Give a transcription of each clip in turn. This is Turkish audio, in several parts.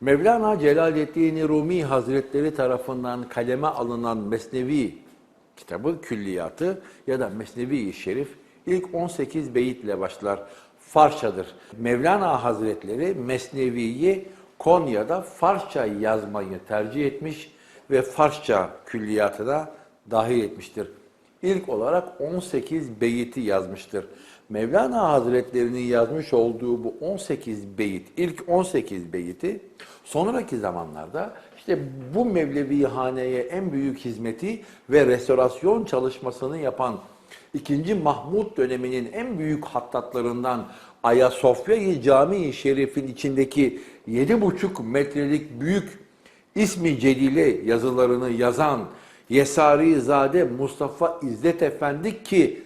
Mevlana Celaleddin Rumi Hazretleri tarafından kaleme alınan Mesnevi kitabı külliyatı ya da Mesnevi-i Şerif ilk 18 beyitle başlar. Farsçadır. Mevlana Hazretleri Mesnevi'yi Konya'da Farsça yazmayı tercih etmiş ve Farsça külliyatına dahil etmiştir. İlk olarak 18 beyiti yazmıştır. Mevlana Hazretleri'nin yazmış olduğu bu 18 beyit, ilk 18 beyiti sonraki zamanlarda işte bu Mevlevi haneye en büyük hizmeti ve restorasyon çalışmasını yapan 2. Mahmud döneminin en büyük hattatlarından Ayasofya-i Camii-i Şerif'in içindeki 7,5 metrelik büyük ismi Celile yazılarını yazan Yesari Zade Mustafa İzzet Efendi ki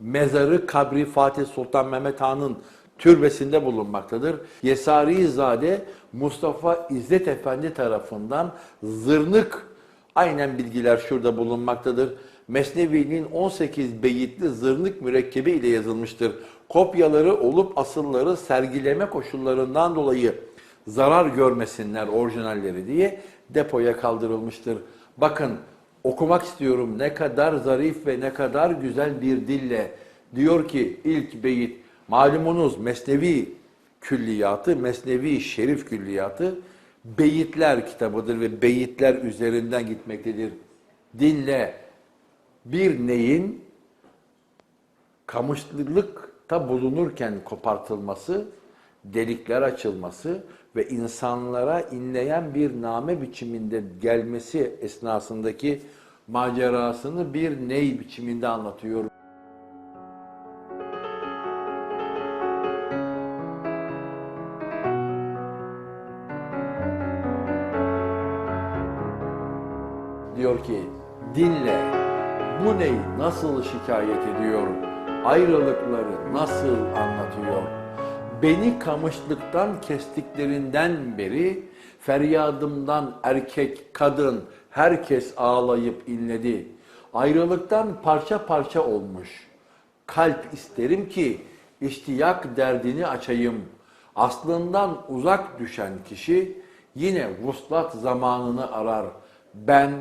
mezarı kabri Fatih Sultan Mehmet Han'ın türbesinde bulunmaktadır. Yesari Zade Mustafa İzzet Efendi tarafından zırnık aynen bilgiler şurada bulunmaktadır. Mesnevi'nin 18 beyitli zırnık mürekkebi ile yazılmıştır. Kopyaları olup asılları sergileme koşullarından dolayı zarar görmesinler orijinalleri diye depoya kaldırılmıştır. Bakın okumak istiyorum. Ne kadar zarif ve ne kadar güzel bir dille. Diyor ki ilk beyit malumunuz Mesnevi külliyatı, Mesnevi Şerif külliyatı beyitler kitabıdır ve beyitler üzerinden gitmektedir. Dinle. Bir neyin kamışlılıkta bulunurken kopartılması, delikler açılması ve insanlara inleyen bir name biçiminde gelmesi esnasındaki macerasını bir ney biçiminde anlatıyor. Diyor ki dinle bu ney nasıl şikayet ediyor, ayrılıkları nasıl anlatıyor. Beni kamışlıktan kestiklerinden beri feryadımdan erkek, kadın herkes ağlayıp inledi. Ayrılıktan parça parça olmuş. Kalp isterim ki iştiyak derdini açayım. Aslından uzak düşen kişi yine vuslat zamanını arar. Ben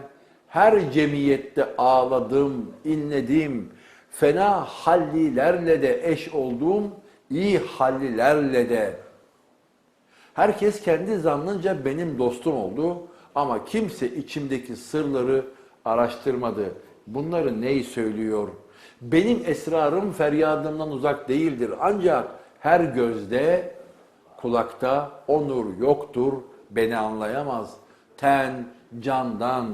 her cemiyette ağladım, inledim. Fena hallilerle de eş olduğum iyi hallilerle de. Herkes kendi zannınca benim dostum oldu ama kimse içimdeki sırları araştırmadı. Bunları ney söylüyor? Benim esrarım feryadımdan uzak değildir. Ancak her gözde, kulakta o nur yoktur, beni anlayamaz. Ten candan,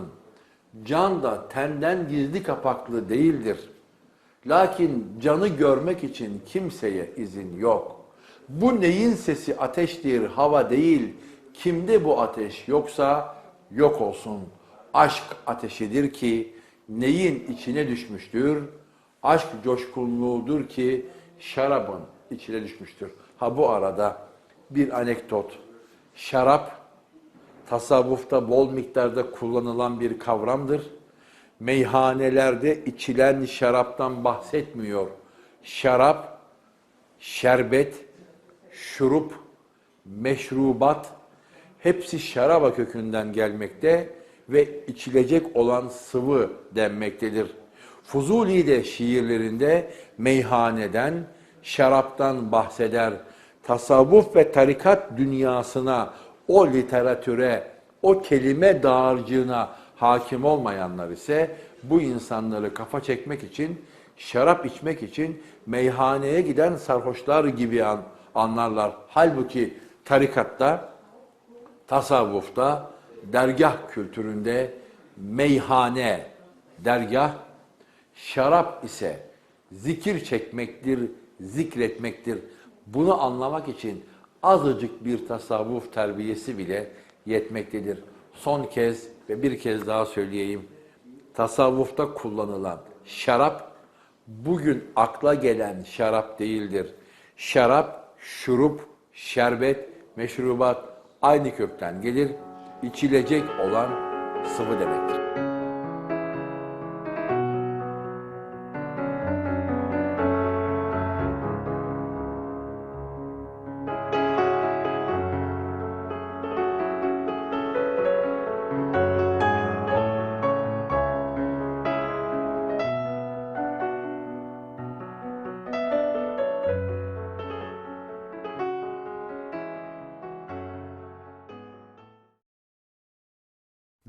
can da tenden gizli kapaklı değildir. Lakin canı görmek için kimseye izin yok. Bu neyin sesi ateştir, hava değil. Kimde bu ateş yoksa yok olsun. Aşk ateşidir ki neyin içine düşmüştür. Aşk coşkunluğudur ki şarabın içine düşmüştür. Ha bu arada bir anekdot. Şarap tasavvufta bol miktarda kullanılan bir kavramdır. Meyhanelerde içilen şaraptan bahsetmiyor. Şarap, şerbet, şurup, meşrubat hepsi şaraba kökünden gelmekte ve içilecek olan sıvı denmektedir. Fuzuli de şiirlerinde meyhaneden, şaraptan bahseder. Tasavvuf ve tarikat dünyasına, o literatüre, o kelime dağarcığına hakim olmayanlar ise bu insanları kafa çekmek için, şarap içmek için meyhaneye giden sarhoşlar gibi an, anlarlar. Halbuki tarikatta, tasavvufta, dergah kültüründe meyhane, dergah, şarap ise zikir çekmektir, zikretmektir. Bunu anlamak için azıcık bir tasavvuf terbiyesi bile yetmektedir. Son kez ve bir kez daha söyleyeyim. Tasavvufta kullanılan şarap bugün akla gelen şarap değildir. Şarap, şurup, şerbet, meşrubat aynı kökten gelir. İçilecek olan sıvı demektir.